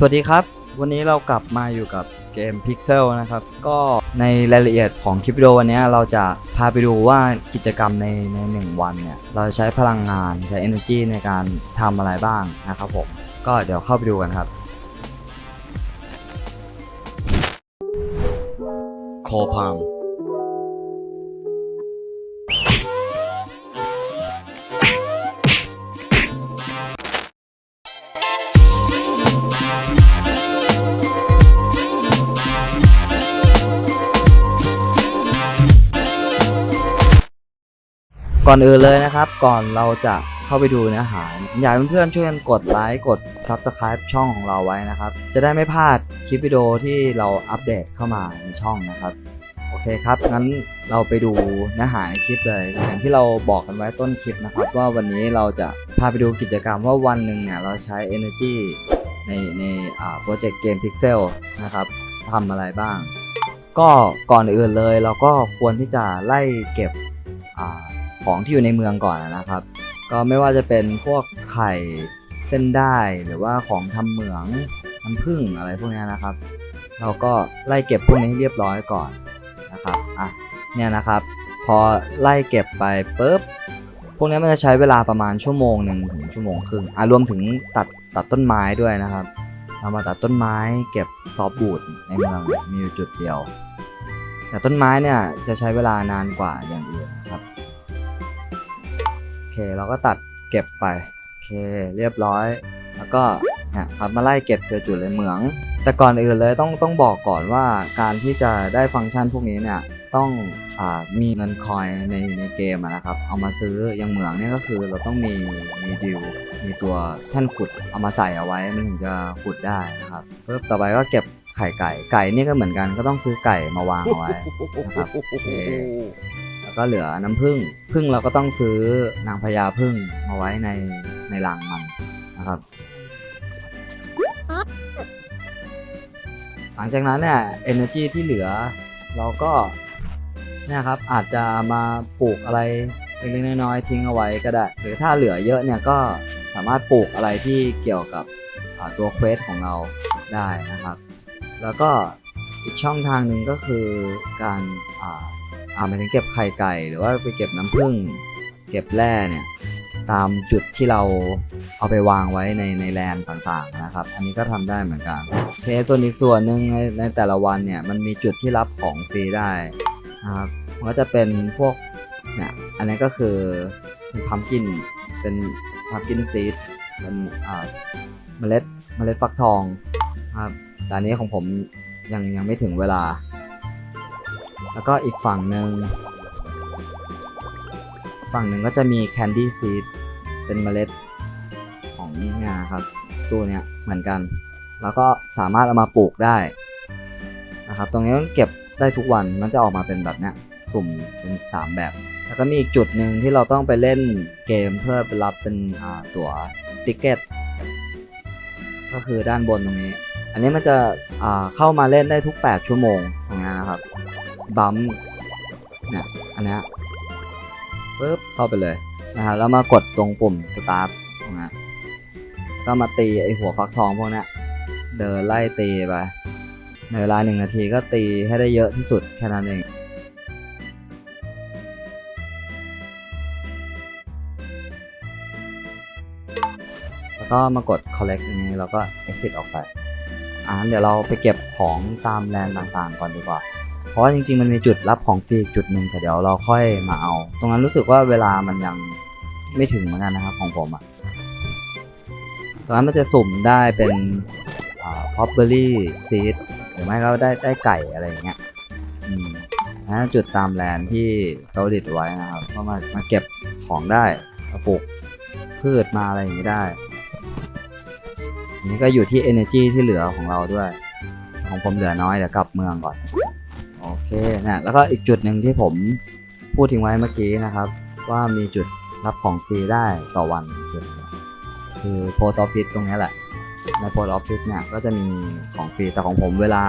สวัสดีครับ วันนี้เรากลับมาอยู่กับเกม Pixel นะครับ ก็ในรายละเอียดของคลิปวิดีโอวันนี้เราจะพาไปดูว่ากิจกรรมในในหนึ่งวันเนี่ย เราจะใช้พลังงานใช้ energy ในการทำอะไรบ้างนะครับผม ก็เดี๋ยวเข้าไปดูกันครับ โคพา ก่อนอื่นเลยนะครับ ก่อนเราจะเข้าไปดูเนื้อหาอยากเพื่อนๆช่วยกันกดไลค์กด Subscribe ช่องของเราไว้นะครับ จะได้ไม่พลาดคลิปวิดีโอที่เราอัปเดตเข้ามาในช่องนะครับ โอเคครับ งั้นเราไปดูเนื้อหาในคลิปเลย อย่างที่เราบอกกันไว้ต้นคลิปนะครับ ว่าวันนี้เราจะพาไปดูกิจกรรมว่าวันหนึ่งเนี่ยเราใช้ energy ในในโปรเจกต์เกม Pixel นะครับทำอะไรบ้าง ก็ก่อนอื่นเลยเราก็ควรที่จะไล่เก็บอา ของที่อยู่ในเมืองก่อนนะครับ ก็ไม่ว่าจะเป็นพวกไข่เส้นได้หรือว่าของทำเหมืองน้ำผึ้งอะไรพวกนี้นะครับ เราก็ไล่เก็บพวกนี้ให้เรียบร้อยก่อนนะครับอะเนี่ยนะครับ พอไล่เก็บไปปุ๊บพวกนี้มันจะใช้เวลาประมาณชั่วโมงหนึ่งถึงชั่วโมงครึ่งอะรวมถึงตัดตัดต้นไม้ด้วยนะครับเรามาตัดต้นไม้เก็บซอฟบูดในเมืองมีอยู่จุดเดียว แต่ต้นไม้เนี่ยจะใช้เวลานานกว่าอย่างอื่นครับ เคเราก็ตัดเก็บไป โอเค เรียบร้อย แล้วก็เนี่ยครับมาไล่เก็บเสือจุดเลยเหมือง แต่ก่อนอื่นเลยต้องต้องบอกก่อนว่าการที่จะได้ฟังก์ชันพวกนี้เนี่ยต้องอมีเงินคอยในในเกมนะครับ เอามาซื้ออย่างเหมืองเนี่ยก็คือเราต้องมีมีดิวมีตัวแท่นขุดเอามาใส่เอาไว้มันถึงจะขุดได้นะครับเพิ่มต่อไปก็เก็บไข่ไก่ไก่นี่ก็เหมือนกันก็ต้องซื้อไก่มาวางเอาไว้นะครับโอเค ก็เหลือน้ำผึ้งผึ้งเราก็ต้องซื้อนางพญาผึ้งมาไว้ในในรังมันนะครับ หลังจากนั้นเนี่ย energy ที่เหลือ เราก็เนี่ยครับอาจจะมาปลูกอะไรเล็กๆน้อยๆทิ้งเอาไว้ก็ได้ หรือถ้าเหลือเยอะเนี่ยก็สามารถปลูกอะไรที่เกี่ยวกับตัวเควสของเราได้นะครับ แล้วก็อีกช่องทางหนึ่งก็คือการ อ่าอ่าหมายถึงเก็บไข่ไก่หรือว่าไปเก็บน้ำผึ้งเก็บแร่เนี่ยตามจุดที่เราเอาไปวางไว้ในในแลนด์ต่างๆนะครับ อันนี้ก็ทำได้เหมือนกันโอเคส่วนอีกส่วนหนึ่งในในแต่ละวันเนี่ยมันมีจุดที่รับของฟรีได้นะครับมันก็จะเป็นพวกเนี่ยอันนี้ก็คือเป็นพัมกินเป็นพัมกินซีดเป็นอ่าเมล็ดเมล็ดฟักทองนะครับแต่อันนี้ของผมยังยังไม่ถึงเวลา แล้วก็อีกฝั่งหนึ่งฝั่งหนึ่งก็จะมี Candy Seed เป็นเมล็ดของงาครับ ตัวเนี้ยเหมือนกัน แล้วก็สามารถเอามาปลูกได้นะครับ ตรงนี้ต้องเก็บได้ทุกวันมันจะออกมาเป็นแบบเนี้ยสุ่มเป็น 3 แบบ แล้วก็มีอีกจุดหนึ่งที่เราต้องไปเล่นเกมเพื่อไปรับเป็นตั๋วติเกตก็คือด้านบนตรงนี้ อันนี้มันจะเข้ามาเล่นได้ทุก 8 ชั่วโมงตรงนี้นะครับ บัมเนี่ยอันเนี้ยปึ๊บเข้าไปเลยนะฮะแล้วมากดตรงปุ่ม start ตรงนี้ก็มาตีไอหัวฟักทองพวกนี้เดินไล่ตีไปในเวลาหนึ่งนาทีก็ตีให้ได้เยอะที่สุดแค่นั้นเองแล้วก็มากด collect ตรงนี้แล้วก็ exit ออกไปอ่าเดี๋ยวเราไปเก็บของตามแลนด์ต่างๆก่อนดีกว่า เพราะว่าจริงๆมันมีจุดรับของฟรีจุดหนึ่งแต่เดี๋ยวเราค่อยมาเอา ตรงนั้นรู้สึกว่าเวลามันยังไม่ถึงเหมือนกันนะครับของผมอะ่ะตรงนั้นมันจะสุ่มได้เป็นอ่า popberry seed หรือไม่ก็ได้ได้ไก่อะไรอย่างเงี้ยอืมนนั้นจุดตามแลนที่เขาดิดไว้นะครับก็มามาเก็บของได้ปลูกพืชมาอะไรอย่างงี้ได้นนี้ก็อยู่ที่ energy ที่เหลือของเราด้วย ของผมเหลือน้อยเดี๋ยวกลับเมืองก่อน โอเคนะแล้วก็อีกจุดหนึ่งที่ผมพูดทิ้งไว้เมื่อกี้นะครับ ว่ามีจุดรับของฟรีได้ต่อวันจุดคือโพสต์ออฟฟิศตรงนี้แหละ ในโพสต์ออฟฟิศเนี่ยก็จะมีของฟรีแต่ของผมเวลา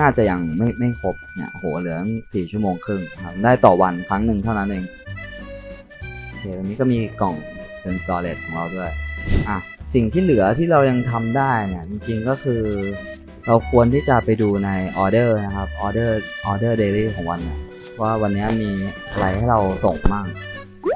น่าจะยังไม่ไม่ครบเนี่ยโหเหลือสี่ชั่วโมงครึ่งครับได้ต่อวันครั้งหนึ่งเท่านั้นเองโอเคตรงนี้ก็มีกล่องเป็น storage ของเราด้วยอะสิ่งที่เหลือที่เรายังทำได้เนี่ยจริงๆก็คือ เราควรที่จะไปดูในออเดอร์นะครับออเดอร์ออเดอร์เดลี่ของวันเนี่ยว่าวันนี้มีอะไรให้เราส่งมั่ง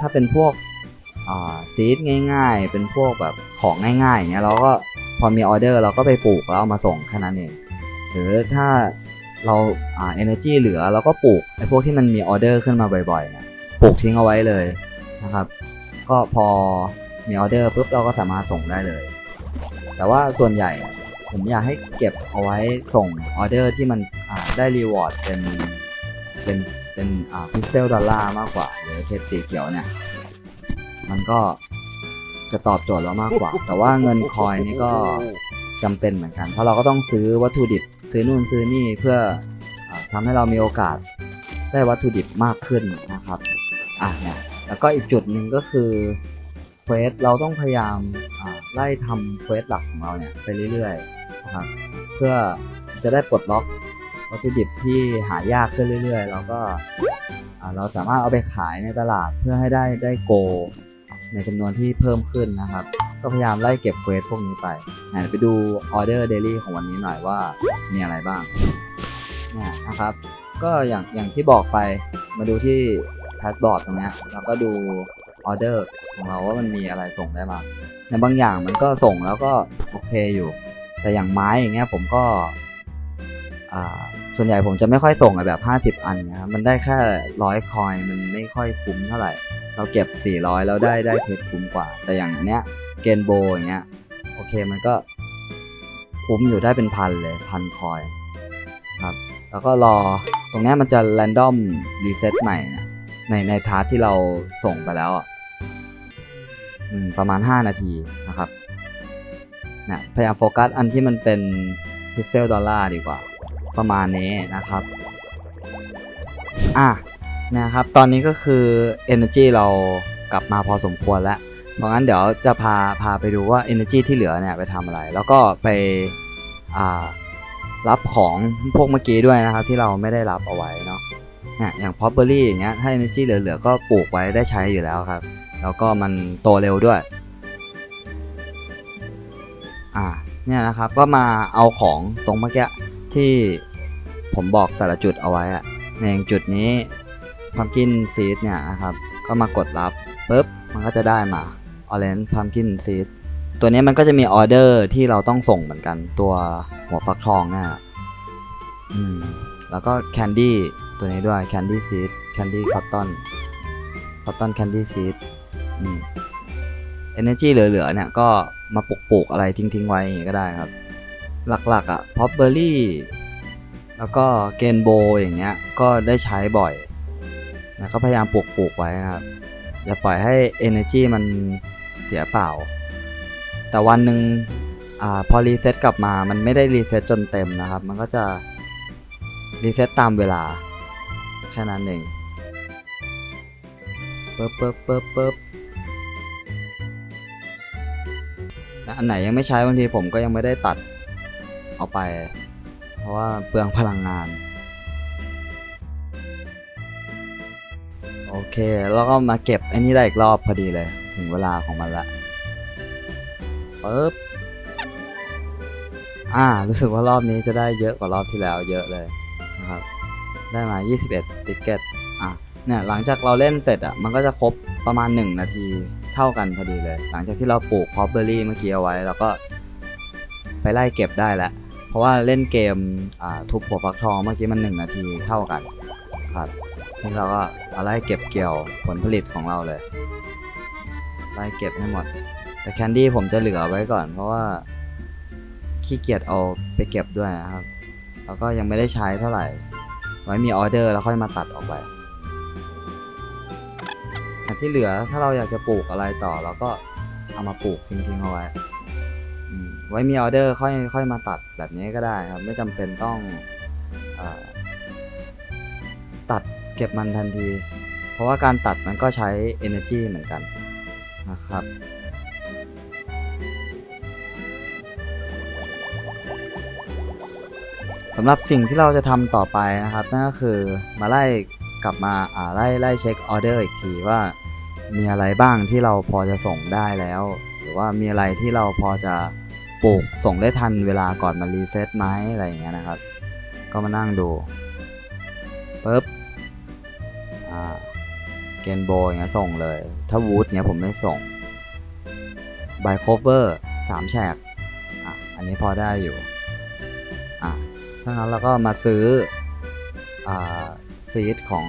ถ้าเป็นพวกซีดง่าย ๆ เป็นพวกแบบของง่ายๆอย่างเงี้ยเราก็พอมีออเดอร์เราก็ไปปลูกแล้วเอามาส่งแค่นั้นเองหรือถ้าเราอ่า energy เหลือเราก็ปลูกไอ้พวกที่มันมีออเดอร์ขึ้นมาบ่อยๆเนี่ยปลูกทิ้งเอาไว้เลยนะครับ ก็พอมีออเดอร์ปุ๊บเราก็สามารถส่งได้เลย แต่ว่าส่วนใหญ่ ผมอยากให้เก็บเอาไว้ส่งออเดอร์ที่มันได้รีวอร์ดเป็นเป็นเป็นพิกเซลดอลลาร์มากกว่าหรือเทปสีเขียวเนี่ย มันก็จะตอบโจทย์เรามากกว่า แต่ว่าเงินคอยนี่ก็จำเป็นเหมือนกัน เพราะเราก็ต้องซื้อวัตถุดิบซื้อนู่นซื้อนี่เพื่ออาทำให้เรามีโอกาสได้วัตถุดิบมากขึ้นนะครับอะเนี่ยแล้วก็อีกจุดหนึ่งก็คือเควสเราต้องพยายามไล่ทำเควสหลักของเราเนี่ยไปเรื่อยๆ นะครับเพื่อจะได้ปลดล็อกวัตถุดิบที่หายากขึ้นเรื่อยๆแล้วก็เราสามารถเอาไปขายในตลาดเพื่อให้ได้ได้โก ในจำนวนที่เพิ่มขึ้นนะครับ ก็พยายามไล่เก็บเควสพวกนี้ไปไหนไปดูออเดอร์เดลี่ของวันนี้หน่อยว่ามีอะไรบ้างเนี่ยนะครับ ก็อย่างอย่างที่บอกไปมาดูที่แพทบอร์ดตรงเนี้ยแล้วก็ดูออเดอร์ของเราว่ามันมีอะไรส่งได้บ้างในบางอย่างมันก็ส่งแล้วก็โอเคอยู่ แต่อย่างไม้อย่างเงี้ยผมก็ส่วนใหญ่ผมจะไม่ค่อยส่งอะแบบ 50 อันนะครับมันได้แค่ร้อยคอยมันไม่ค่อยคุ้มเท่าไหร่ เราเก็บ 400 แล้วได้ได้เพชรคุ้มกว่า แต่อย่างเนี้ยเกนโบอย่างเงี้ยโอเคมันก็คุ้มอยู่ได้เป็นพันเลยพันคอยครับแล้วก็รอตรงเนี้ยมันจะแรนดอมรีเซ็ตใหม่นะในในทาร์ที่เราส่งไปแล้วอะประมาณ 5 นาทีนะครับ นี่ยพยายามโฟกัสอันที่มันเป็นพิกเซลดอลลาร์ดีกว่า ประมาณนี้นะครับ อะนะครับ ตอนนี้ก็คือ Energy เรากลับมาพอสมควรแล้วเพราะงั้นเดี๋ยวจะพาพาไปดูว่า Energy ที่เหลือเนี่ยไปทำอะไร แล้วก็ไปอ่ารับของพวกเมื่อกี้ด้วยนะครับ ที่เราไม่ได้รับเอาไว้เนาะเนี่ยอย่าง p o p b e r r y อย่างเงี้ยถ้า Energy เหลือๆก็ปลูกไว้ได้ใช้อยู่แล้วครับ แล้วก็มันโตเร็วด้วย อ่าเนี่ยนะครับก็มาเอาของตรงเมื่อกี้ที่ผมบอกแต่ละจุดเอาไว้อะในจุดนี้ pumpkin seed เนี่ยนะครับก็มากดรับปุ๊บมันก็จะได้มา orange pumpkin seed ตัวนี้มันก็จะมีออเดอร์ที่เราต้องส่งเหมือนกันตัวหัวฟักทองเนี่ยอืมแล้วก็ candy ตัวนี้ด้วย candy seed candy cotton cotton candy seed อืม energy เหลือๆเนี่ยก็ มาปลูกๆอะไรทิ้งๆไว้อย่างงี้ก็ได้ครับ หลักๆอะ่ะ pop berry แล้วก็เกนโบอย่างเงี้ยก็ได้ใช้บ่อยนะก็พยายามปลูกปลูกไว้ครับ อย่าปล่อยให้ energy มันเสียเปล่า แต่วันหนึ่งอ่าพอรีเซ็ตกลับมา มันไม่ได้รีเซ็ตจนเต็มนะครับ มันก็จะรีเซ็ตตามเวลาแค่นั้นเองปึ๊บปึ๊บปึ๊บปึ๊บ อันไหนยังไม่ใช้บางทีผมก็ยังไม่ได้ตัดเอาไป เพราะว่าเปลืองพลังงาน โอเค แล้วก็มาเก็บไอ้นี่ได้อีกรอบพอดีเลย ถึงเวลาของมันละปึ๊บอ่า รู้สึกว่ารอบนี้จะได้เยอะกว่ารอบที่แล้วเยอะเลยนะครับ ได้มา 21 ติกเก็ต อะ เนี่ย หลังจากเราเล่นเสร็จอะ มันก็จะครบประมาณ 1 นาที เท่ากันพอดีเลย หลังจากที่เราปลูกพอปเบอรี่เมื่อกี้เอาไว้แล้วก็ ไปไล่เก็บได้แล้ว เพราะว่าเล่นเกมทุบหัวฟักทองเมื่อกี้มัน1นาทีเท่ากันครับนี่เราก็เอาไล่เก็บเกี่ยวผลผลิตของเราเลยไล่เก็บให้หมด แต่แคนดี้ผมจะเหลือไว้ก่อน เพราะว่าขี้เกียจเอาไปเก็บด้วยนะครับ แล้วก็ยังไม่ได้ใช้เท่าไหร่ ไว้มีออเดอร์แล้วค่อยมาตัดออกไป ที่เหลือถ้าเราอยากจะปลูกอะไรต่อเราก็เอามาปลูกทิ้งๆเอาไว้ไว้มีออเดอร์ค่อยค่อยมาตัดแบบนี้ก็ได้ครับ ไม่จำเป็นต้องออตัดเก็บมันทันที เพราะว่าการตัดมันก็ใช้ energy เหมือนกันนะครับสำหรับสิ่งที่เราจะทำต่อไปนะครับ นั่นก็คือมาไล่กลับมาอ่าไล่ไล่เช็คออเดอร์อีกทีว่า มีอะไรบ้างที่เราพอจะส่งได้แล้ว หรือว่ามีอะไรที่เราพอจะปลูกส่งได้ทันเวลาก่อนมันรีเซ็ตไหมอะไรอย่างเงี้ยนะครับ ก็มานั่งดูปุ๊บอ่าเกนโบอย่างเงี้ยส่งเลย ถ้าวูดเงี้ยผมไม่ส่งไบโคเวอร์สามแฉกอะอันนี้พอได้อยู่อะถ้างั้นเราก็มาซื้ออ่าซีดของ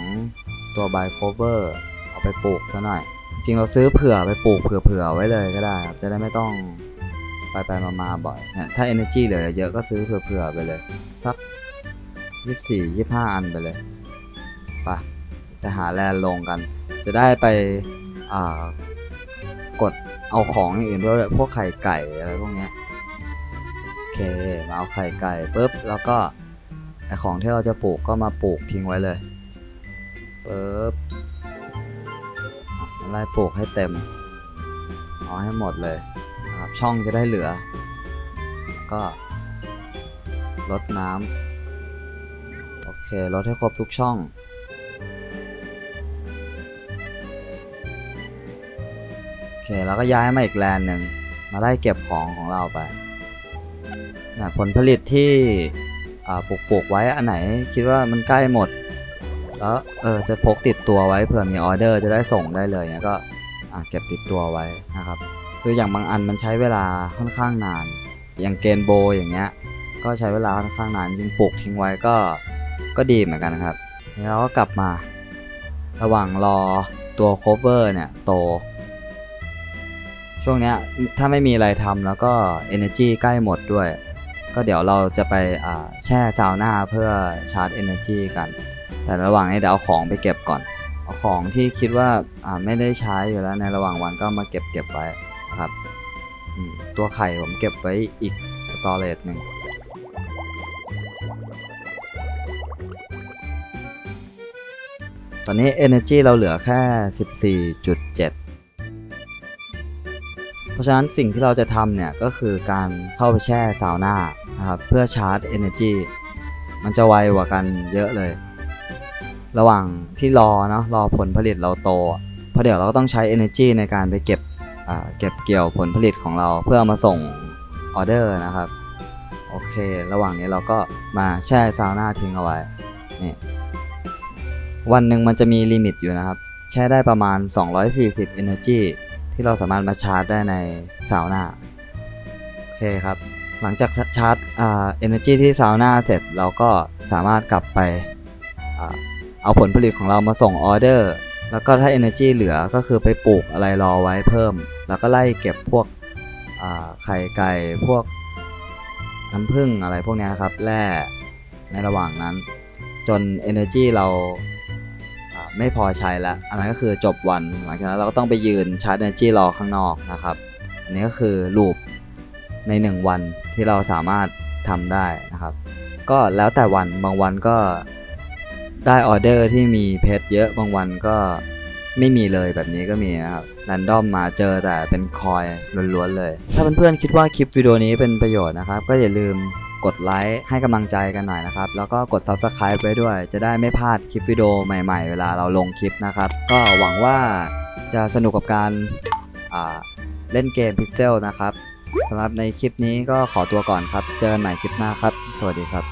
ตัวไบโคเวอร์ เอาไปปลูกซะหน่อย จริงเราซื้อเผื่อไปปลูกเผื่อๆไว้เลยก็ได้ครับจะได้ไม่ต้องไปไปมามาบ่อยเนี่ยถ้า energy เหลือเยอะก็ซื้อเผื่อๆไปเลย สัก 24 25 อันไปเลยไปไปหาแลนลงกัน จะได้ไปกดเอาของอย่างอื่นด้วยพวกไข่ไก่อะไรพวกเนี้ยโอเคมาเอาไข่ไก่ปุ๊บแล้วก็ไอของที่เราจะปลูกก็มาปลูกทิ้งไว้เลยปุ๊บ ไล่ปลูกให้เต็มเอาให้หมดเลยนะครับช่องจะได้เหลือ ก็ลดน้ำโอเคลดให้ครบทุกช่อง โอเคแล้วก็ย้ายมาอีกแลนด์หนึ่งมาไล่เก็บของของเราไปนะผลผลิตที่ปลูกปลูกไว้อันไหนคิดว่ามันใกล้หมด แล้วเออจะพกติดตัวไว้เผื่อมีออเดอร์จะได้ส่งได้เลยเนี่ยก็อะเก็บติดตัวไว้นะครับคืออย่างบางอันมันใช้เวลาค่อนข้างนาน อย่างเกนโบอย่างเงี้ยก็ใช้เวลาค่อนข้างนานจริงปลูกทิ้งไว้ก็ก็ดีเหมือนกันนะครับแล้วก็กลับมา ระหว่างรอตัวโคเวอร์เนี่ยโต ช่วงเนี้ยถ้าไม่มีอะไรทำแล้วก็ Energy ใกล้หมดด้วย ก็เดี๋ยวเราจะไปแช่ซาวน่าเพื่อชาร์จ Energy กัน แต่ระหว่างนี้เดี๋ยวเอาของไปเก็บก่อนเอาของที่คิดว่าอ่าไม่ได้ใช้อยู่แล้วในระหว่างวันก็มาเก็บเก็บไว้นะครับตัวไข่ผมเก็บไว้อีกสตอเรจหนึ่งตอนนี้ Energy เราเหลือแค่ 14.7เพราะฉะนั้นสิ่งที่เราจะทำเนี่ยก็คือการเข้าไปแช่ซาวน่านะครับเพื่อชาร์จ Energy มันจะไวกว่ากันเยอะเลย ระหว่างที่รอเนาะรอผลผลิตเราโตเพราะเดี๋ยวเราก็ต้องใช้ Energy ในการไปเก็บเก็บเกี่ยวผลผลิตของเราเพื่อเอามาส่งออเดอร์นะครับโอเค ระหว่างนี้เราก็มาแช่ซาวน่าทิ้งเอาไว้นี่วันหนึ่งมันจะมีลิมิตอยู่นะครับ แช่ได้ประมาณ 240 Energy ที่เราสามารถมาชาร์จได้ในซาวน่าโอเคครับ หลังจากชาร์จอ่า Energy ที่ซาวน่าเสร็จเราก็สามารถกลับไป เอาผลผลิตของเรามาส่งออเดอร์ แล้วก็ถ้า Energy เหลือก็คือไปปลูกอะไรรอไว้เพิ่ม แล้วก็ไล่เก็บพวกไข่ไก่พวกน้ำผึ้งอะไรพวกนี้ครับแร่ในระหว่างนั้น จน Energy เราไม่พอใช้แล้วอันนั้นก็คือจบวันหลังจากนั้นเราก็ต้องไปยืนชาร์จ Energy รอข้างนอกนะครับ อันนี้ก็คือลูปใน 1 วันที่เราสามารถทำได้นะครับ ก็แล้วแต่วันบางวันก็ ได้ออเดอร์ที่มีเพชรเยอะบางวันก็ไม่มีเลยแบบนี้ก็มีนะครับรันดอมมาเจอแต่เป็นคอยล้วนๆเลย ถ้าเพื่อนๆคิดว่าคลิปวิดีโอนี้เป็นประโยชน์นะครับ ก็อย่าลืมกดไลค์ให้กำลังใจกันหน่อยนะครับ แล้วก็กด Subscribe ไว้ด้วย จะได้ไม่พลาดคลิปวิดีโอใหม่ๆ เวลาเราลงคลิปนะครับ ก็หวังว่าจะสนุกกับการเล่นเกม Pixel นะครับสำหรับในคลิปนี้ก็ขอตัวก่อนครับ เจอกันใหม่คลิปหน้าครับ สวัสดีครับ